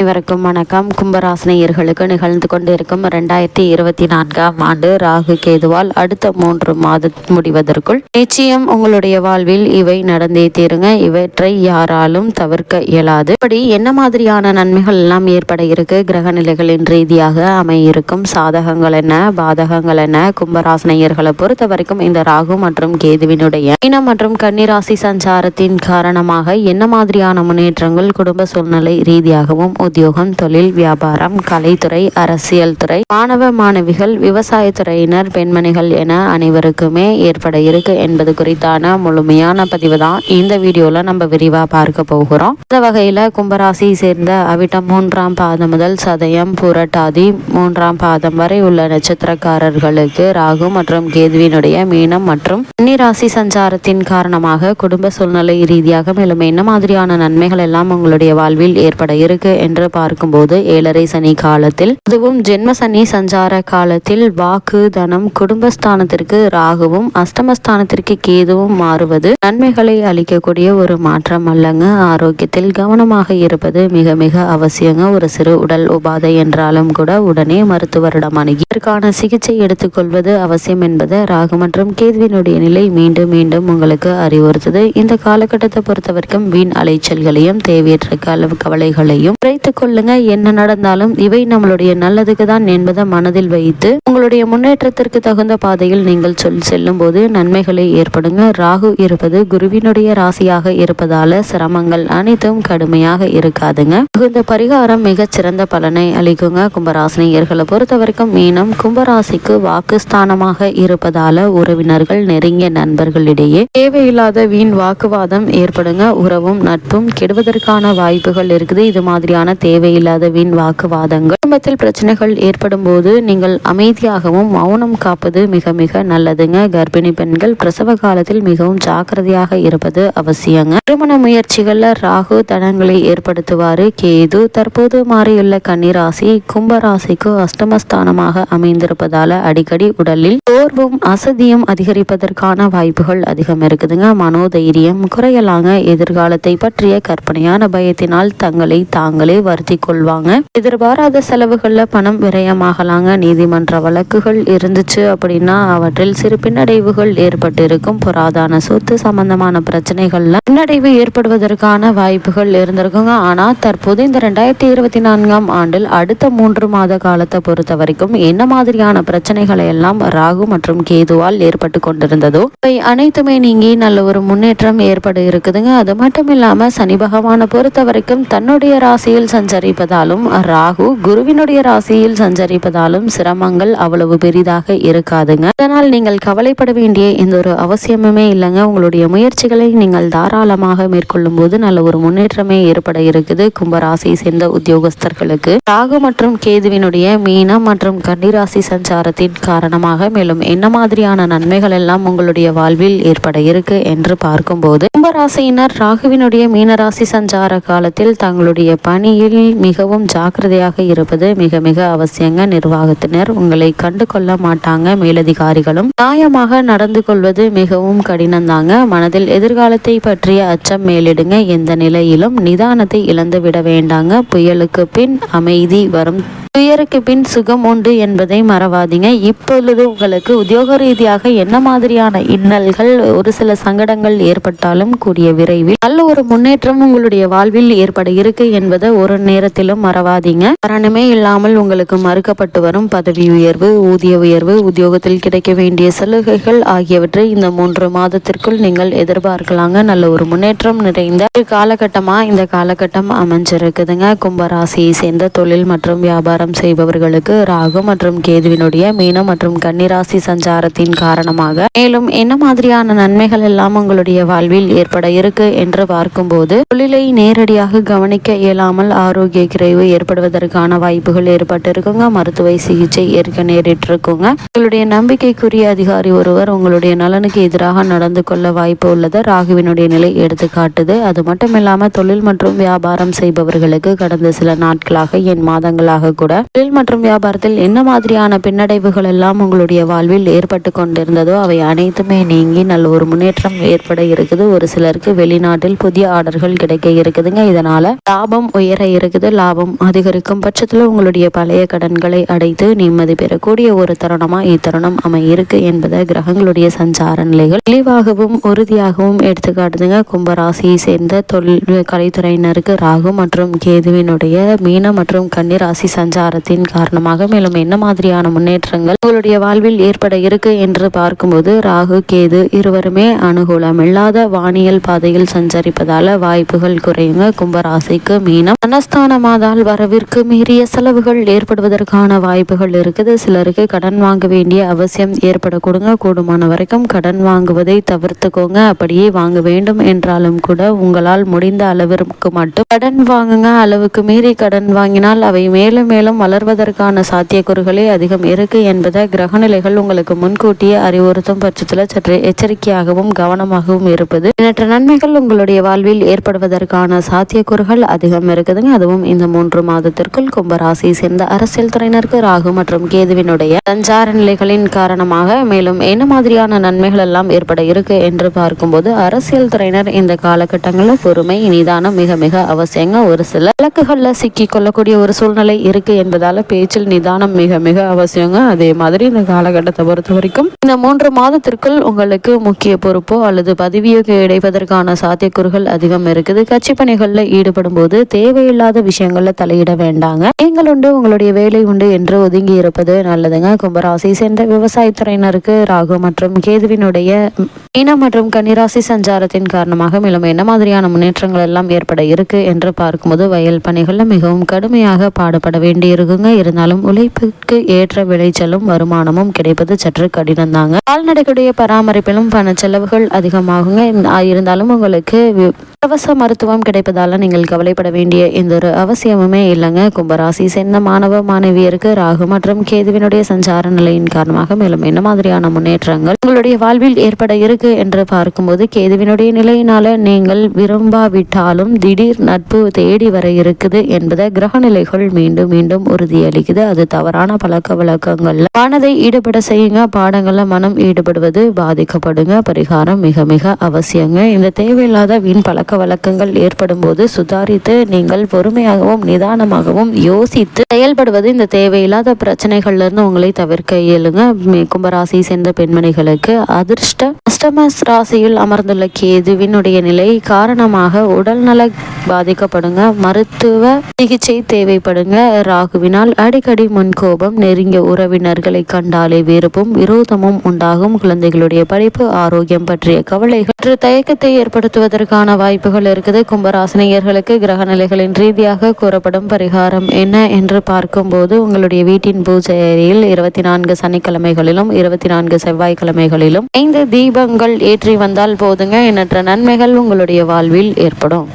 அனைவருக்கும் வணக்கம். கும்பராசினியர்களுக்கு நிகழ்ந்து கொண்டிருக்கும் இரண்டாயிரத்தி இருபத்தி நான்காம் ஆண்டு ராகு கேதுவால் அடுத்த மூன்று மாதம் முடிவதற்குள் நிச்சயம் உங்களுடைய வாழ்வில் இவை நடந்தே தீருங்க. இவற்றை யாராலும் தவிர்க்க இயலாது. இப்படி என்ன மாதிரியான நன்மைகள் எல்லாம் ஏற்பட இருக்கு? கிரக நிலைகளின் ரீதியாக அமையிருக்கும் சாதகங்கள் என்ன? பாதகங்கள் என்ன? கும்பராசினியர்களை பொறுத்த வரைக்கும் இந்த ராகு மற்றும் கேதுவினுடைய இனம் மற்றும் கன்னிராசி சஞ்சாரத்தின் காரணமாக என்ன மாதிரியான முன்னேற்றங்கள் குடும்ப சூழ்நிலை ரீதியாகவும் உத்தியோகம் தொழில் வியாபாரம் கலைத்துறை அரசியல் துறை மாணவ மாணவிகள் விவசாயத்துறையினர் பெண்மணிகள் என அனைவருக்குமே ஏற்பட இருக்கு என்பது குறித்தான முழுமையான பதிவு தான் இந்த வீடியோல நம்ம விரிவா பார்க்க போகிறோம். இந்த வகையில கும்பராசி சேர்ந்த அவிட்டம் மூன்றாம் பாதம் முதல் சதயம் புரட்டாதி மூன்றாம் பாதம் வரை உள்ள நட்சத்திரக்காரர்களுக்கு ராகு மற்றும் கேதுவினுடைய மீனம் மற்றும் ராசி சஞ்சாரத்தின் காரணமாக குடும்ப சூழ்நிலை ரீதியாக மேலும் என்ன மாதிரியான நன்மைகள் எல்லாம் உங்களுடைய வாழ்வில் ஏற்பட இருக்கு என்று பார்க்கும்போது ஏழரை சனி காலத்தில் அதுவும் ஜென்ம சனி சஞ்சார காலத்தில் வாக்கு தனம் குடும்பஸ்தானத்திற்கு ராகுவும் அஷ்டமஸ்தானத்திற்கு கேதுவும் மாறுவது நன்மைகளை அளிக்கக்கூடிய ஒரு மாற்றம் அல்லங்க. ஆரோக்கியத்தில் கவனமாக இருப்பது மிக மிக அவசியங்க. ஒரு சிறு உடல் உபாதை என்றாலும் கூட உடனே மருத்துவரிடம் அணுகி இதற்கான சிகிச்சை எடுத்துக்கொள்வது அவசியம் என்பது ராகு மற்றும் கேதுவினுடைய நிலை மீண்டும் மீண்டும் உங்களுக்கு அறிவுறுத்தது. இந்த காலகட்டத்தை பொறுத்த வரைக்கும் வீண் அலைச்சல்களையும் தேவையற்ற கவலைகளையும் குறைத்துக் கொள்ளுங்க என்ன நடந்தாலும் இவை நம்மளுடைய நல்லதுக்கு தான் என்பதை மனதில் வைத்து உங்களுடைய முன்னேற்றத்திற்கு தகுந்த பாதையில் நீங்கள் சொல் செல்லும் போது நன்மைகளை ஏற்படுங்க. ராகு இருப்பது குருவினுடைய ராசியாக இருப்பதால சிரமங்கள் அனைத்தும் கடுமையாக இருக்காதுங்க. இந்த பரிகாரம் மிகச்சிறந்த பலனை அளிக்குங்க. கும்பராசினியர்களை பொறுத்த வரைக்கும் மீனம் கும்பராசிக்கு வாக்குஸ்தானமாக இருப்பதால உறவினர்கள் நெருங்கிய நண்பர்களிடையே தேவையில்லாத வீண் வாக்குவாதம் ஏற்படுங்க. உறவும் நட்பும் கெடுவதற்கான வாய்ப்புகள் இருக்குது. இது மாதிரியான தேவையில்லாத வீண் வாக்குவாதங்கள். குடும்பத்தில் பிரச்சனைகள் ஏற்படும் போது நீங்கள் அமைதியாகவும் மௌனம் காப்பது மிக மிக நல்லதுங்க. கர்ப்பிணி பெண்கள் பிரசவ காலத்தில் மிகவும் ஜாக்கிரதையாக இருப்பது அவசியங்க. திருமண முயற்சிகள்ல ராகு தனங்களை ஏற்படுத்துவாரு. கேது தற்போது மாறியுள்ள கன்னிராசி கும்பராசிக்கு அஷ்டமஸ்தானமாக அமைந்திருப்பதால அடிக்கடி உடலில் சோர்வும் அசதியும் அதிகரிப்பதற்கான வாய்ப்புகள் அதிகம் இருக்குதுங்க. மனோதைரியம் குறையலாங்க. எதிர்காலத்தை பற்றிய கற்பனையான பயத்தினால் தங்களை தாங்களே வருத்தி கொள்வாங்க எதிர்பாராத செலவுகள்ல பணம் விரயமாகலாங்க. நீதிமன்ற வழக்குகள் இருந்துச்சு அப்படின்னா அவற்றில் சிறு பின்னடைவுகள் ஏற்பட்டிருக்கும். புராதான சொத்து சம்பந்தமான பிரச்சனைகள்ல பின்னடைவு ஏற்படுவதற்கான வாய்ப்புகள் இருந்திருக்குங்க. ஆனா தற்போது இந்த ரெண்டாயிரத்தி இருபத்தி நான்காம் ஆண்டில் அடுத்த மூன்று மாத காலத்தை பொறுத்த வரைக்கும் என்ன மாதிரியான பிரச்சனைகளை எல்லாம் ராகு மற்றும் கேதுவால் ஏற்பட்டு கொண்டிருந்ததோ இவை அனைத்துமே நீங்கி நல்ல ஒரு முன்னேற்றம் ஏற்பட இருக்குதுங்க. அது மட்டும் இல்லாம சனி பகவானை பொறுத்த வரைக்கும் தன்னுடைய ராசியில் சஞ்சரிப்பதாலும் ராகு குருவினுடைய ராசியில் சஞ்சரிப்பதாலும் சிரமங்கள் அவ்வளவு பெரிதாக இருக்காதுங்க. அதனால் நீங்கள் கவலைப்பட வேண்டிய எந்த ஒரு அவசியமுமே இல்லைங்க. உங்களுடைய முயற்சிகளை நீங்கள் தாராளமாக மேற்கொள்ளும் போது நல்ல ஒரு முன்னேற்றமே ஏற்பட இருக்குது. கும்பராசியை சேர்ந்த உத்தியோகஸ்தர்களுக்கு ராகு மற்றும் கேதுவினுடைய மீனம் மற்றும் கன்னிராசி சஞ்சாரத்தின் காரணமாக மேலும் என்ன மாதிரியான நன்மைகள் எல்லாம் உங்களுடைய வாழ்வில் ஏற்பட இருக்கு என்று பார்க்கும்போது கும்பராசியினர் ராகுவினுடைய மீனராசி சஞ்சார காலத்தில் தங்களுடைய பணி பணியில் மிகவும் ஜாக்கிரதையாக இருப்பது மிக மிக அவசியங்க. நிர்வாகத்தினர் உங்களை கண்டு கொள்ள மாட்டாங்க. மேலதிகாரிகளும் நியாயமாக நடந்து கொள்வது மிகவும் கடினம்தாங்க மனதில் எதிர்காலத்தை பற்றிய அச்சம் மேலிடுங்க. எந்த நிலையிலும் நிதானத்தை இழந்து விட வேண்டாங்க. புயலுக்கு பின் அமைதி வரும் துயருக்கு பின் சுகம் உண்டு என்பதை மறவாதீங்க. இப்பொழுது உங்களுக்கு உத்தியோக ரீதியாக என்ன மாதிரியான இன்னல்கள் ஒரு சில சங்கடங்கள் ஏற்பட்டாலும் கூடிய விரைவில் நல்ல ஒரு முன்னேற்றம் உங்களுடைய வாழ்வில் ஏற்பட இருக்கு என்பதை ஒரு நேரத்திலும் மறவாதீங்க. காரணமே இல்லாமல் உங்களுக்கு மறுக்கப்பட்டு வரும் பதவி உயர்வு ஊதிய உயர்வு உத்தியோகத்தில் கிடைக்க வேண்டிய சலுகைகள் ஆகியவற்றை இந்த மூன்று மாதத்திற்குள் நீங்கள் எதிர்பார்க்கலாங்க. நல்ல ஒரு முன்னேற்றம் நிறைந்த காலகட்டமா இந்த காலகட்டம் அமைஞ்சிருக்குதுங்க. கும்பராசியை சேர்ந்த தொழில் மற்றும் வியாபாரம் செய்பவர்களுக்கு ராகு மற்றும் கேதுவினுடைய மீனம் மற்றும் கன்னிராசி சஞ்சாரத்தின் காரணமாக. மேலும் என்ன மாதிரியான நன்மைகள் எல்லாம் உங்களுடைய வாழ்வில் ஏற்பட இருக்கு என்று பார்க்கும்போது தொழிலை நேரடியாக கவனிக்க இயலாமல் ஆரோக்கிய குறைவு ஏற்படுவதற்கான வாய்ப்புகள் ஏற்பட்டு இருக்குங்க மருத்துவ சிகிச்சை ஏற்க நேரிட்டு இருக்குங்க உங்களுடைய நம்பிக்கைக்குரிய அதிகாரி ஒருவர் உங்களுடைய நலனுக்கு எதிராக நடந்து கொள்ள வாய்ப்பு உள்ளது. ராகுவினுடைய நிலை எடுத்து காட்டுது அது மட்டும் இல்லாமல் தொழில் மற்றும் வியாபாரம் செய்பவர்களுக்கு கடந்த சில நாட்களாக என் மாதங்களாக கூட கூட தொழில் மற்றும் வியாபாரத்தில் என்ன மாதிரியான பின்னடைவுகள் எல்லாம் உங்களுடைய வாழ்வில் ஏற்பட்டு கொண்டிருந்ததோ அவை அனைத்துமே நீங்கி நல்ல ஒரு முன்னேற்றம் ஏற்பட இருக்குது. ஒரு சிலருக்கு வெளிநாட்டில் புதிய ஆர்டர்கள் கிடைக்க இருக்குதுங்க. இதனால லாபம் உயர இருக்குது. லாபம் அதிகரிக்கும் பட்சத்தில் உங்களுடைய பழைய கடன்களை அடைத்து நிம்மதி பெறக்கூடிய ஒரு தருணமா இத்தருணம் அமை இருக்கு என்பதை கிரகங்களுடைய சஞ்சார நிலைகள் தெளிவாகவும் உறுதியாகவும் எடுத்துக்காட்டுதுங்க. கும்பராசியை சேர்ந்த தொழில் கலைத்துறையினருக்கு ராகு மற்றும் கேதுவினுடைய மீன மற்றும் கன்னிராசி சஞ்சாரத்தின் காரணமாக மேலும் என்ன மாதிரியான முன்னேற்றங்கள் உங்களுடைய வாழ்வில் ஏற்பட இருக்கு என்று பார்க்கும்போது ராகு கேது இருவருமே அனுகூலம். இல்லாத வானியல் பாதையில் சஞ்சரிப்பதால வாய்ப்புகள் குறையுங்க. கும்பராசிக்கு மீனம். தனஸ்தானமாதால் வரவிற்கு மீறிய செலவுகள் ஏற்படுவதற்கான வாய்ப்புகள் இருக்குது. சிலருக்கு கடன் வாங்க வேண்டிய அவசியம் ஏற்படக்கூடுங்க கூடுமான வரைக்கும் கடன் வாங்குவதை தவிர்த்துக்கோங்க. அப்படியே வாங்க வேண்டும் என்றாலும் கூட உங்களால் முடிந்த அளவிற்கு மட்டும் கடன் வாங்குங்க. அளவுக்கு மீறி கடன் வாங்கினால் அவை மேலும் மேலும் வளர்வதற்கான சாத்தியக்கூறுகளே அதிகம் இருக்கு என்பதை கிரகநிலைகள் உங்களுக்கு முன்கூட்டியே அறிவுறுத்தும் பட்சத்தில் சற்று எச்சரிக்கையாகவும் கவனமாகவும் இருப்பது. எண்ணற்ற நன்மைகள் உங்களுடைய வாழ்வில் ஏற்படுவதற்கான சாத்தியக்கூறுகள் அதிகம் இருக்குதுங்க. அதுவும் இந்த மூன்று மாதத்திற்குள் கும்பராசியை சேர்ந்த அரசியல் துறையினருக்கு ராகு மற்றும் கேதுவினுடைய சஞ்சார நிலைகளின் காரணமாக மேலும் என்ன மாதிரியான நன்மைகள் எல்லாம் ஏற்பட இருக்கு என்று பார்க்கும்போது அரசியல் துறையினர் இந்த காலகட்டங்களில் பொறுமை நிதானம் மிக மிக அவசியங்க. ஒரு சில இலக்குகளில் சிக்கி கொள்ளக்கூடிய ஒரு சூழ்நிலை இருக்கு என்பதால பேச்சில் நிதானம் மிக மிக அவசியங்க. அதே மாதிரி இந்த காலகட்டத்தை பொறுத்த வரைக்கும் இந்த மூன்று மாதத்திற்குள் உங்களுக்கு முக்கிய பொறுப்போ அல்லது பதவியோ இடைவதற்கான சாத்தியக்கூறுகள் அதிகம் இருக்குது. கட்சி பணிகளில் ஈடுபடும் போது தேவையில்லாத விஷயங்கள்ல தலையிட வேண்டாங்க. நீங்கள் உண்டு உங்களுடைய வேலை உண்டு என்று ஒதுங்கி இருப்பது நல்லதுங்க. கும்பராசி சென்ற விவசாயத்துறையினருக்கு ராகு மற்றும் கேதுவினுடைய மீன மற்றும் கன்னிராசி சஞ்சாரத்தின் காரணமாக மேலும் என்ன மாதிரியான முன்னேற்றங்கள் எல்லாம் ஏற்பட இருக்கு என்று பார்க்கும்போது வயல் பணிகள்ல மிகவும் கடுமையாக பாடுபட வேண்டிய வேண்டி இருக்குங்க இருந்தாலும் உழைப்புக்கு ஏற்ற விளைச்சலும் வருமானமும் கிடைப்பது சற்று கடினம் தாங்க கால்நடைகளுடைய பராமரிப்பிலும் பண செலவுகள் அதிகமாகுங்க இருந்தாலும் உங்களுக்கு இலவச மருத்துவம் கிடைப்பதால நீங்கள் கவலைப்பட வேண்டிய எந்த ஒரு அவசியமுமே இல்லைங்க. கும்பராசி சேர்ந்த மாணவ மாணவியருக்கு ராகு மற்றும் கேதுவினுடைய சஞ்சார நிலையின் காரணமாக மேலும் என்ன மாதிரியான முன்னேற்றங்கள் உங்களுடைய வாழ்வில் ஏற்பட இருக்கு என்று பார்க்கும்போது கேதுவினுடைய நிலையினால நீங்கள் விரும்பாவிட்டாலும் திடீர் நட்பு தேடி வர இருக்குது என்பதை கிரக நிலைகள் மீண்டும் மீண்டும் உறுதியளிக்குது. அது தவறான பழக்க வழக்கங்கள்ல மனதை ஈடுபட செய்யுங்க. பாடங்கள்ல மனம் ஈடுபடுவது பாதிக்கப்படுங்க. பரிகாரம் மிக மிக அவசியங்க. இந்த தேவையில்லாத வீண் பழக்க வழக்கங்கள் ஏற்படும் போது சுதாரித்து நீங்கள் பொறுமையாகவும் நிதானமாகவும் யோசித்து செயல்படுவது இந்த தேவையில்லாத பிரச்சனைகள்ல இருந்து உங்களை தவிர்க்க இயலுங்க. கும்பராசியை சேர்ந்த பெண்மணிகளுக்கு அதிர்ஷ்ட அஷ்டமஸ் ராசியில் அமர்ந்துள்ள கேதுவினுடைய நிலை காரணமாக உடல்நல பாதிக்கப்படுங்க. மருத்துவ சிகிச்சை தேவைப்படுங்க. ராகுவினால் அடிக்கடி முன்கோபம் நெருங்கிய உறவினர்களை கண்டாலே வெறுப்பும் விரோதமும் உண்டாகும். குழந்தைகளுடைய படிப்பு ஆரோக்கியம் பற்றிய கவலைகள் தயக்கத்தை ஏற்படுத்துவதற்கான வாய்ப்பு வாய்ப்புகள் இருக்குது. கும்பராசினியர்களுக்கு கிரக நிலைகளின் ரீதியாக கூறப்படும் பரிகாரம் என்ன என்று பார்க்கும்போது உங்களுடைய வீட்டின் பூஜை அறையில் இருபத்தி நான்கு சனிக்கிழமைகளிலும் இருபத்தி நான்கு செவ்வாய்க்கிழமைகளிலும் ஐந்து தீபங்கள் ஏற்றி வந்தால் போதுங்க. எண்ணற்ற நன்மைகள் உங்களுடைய வாழ்வில் ஏற்படும்.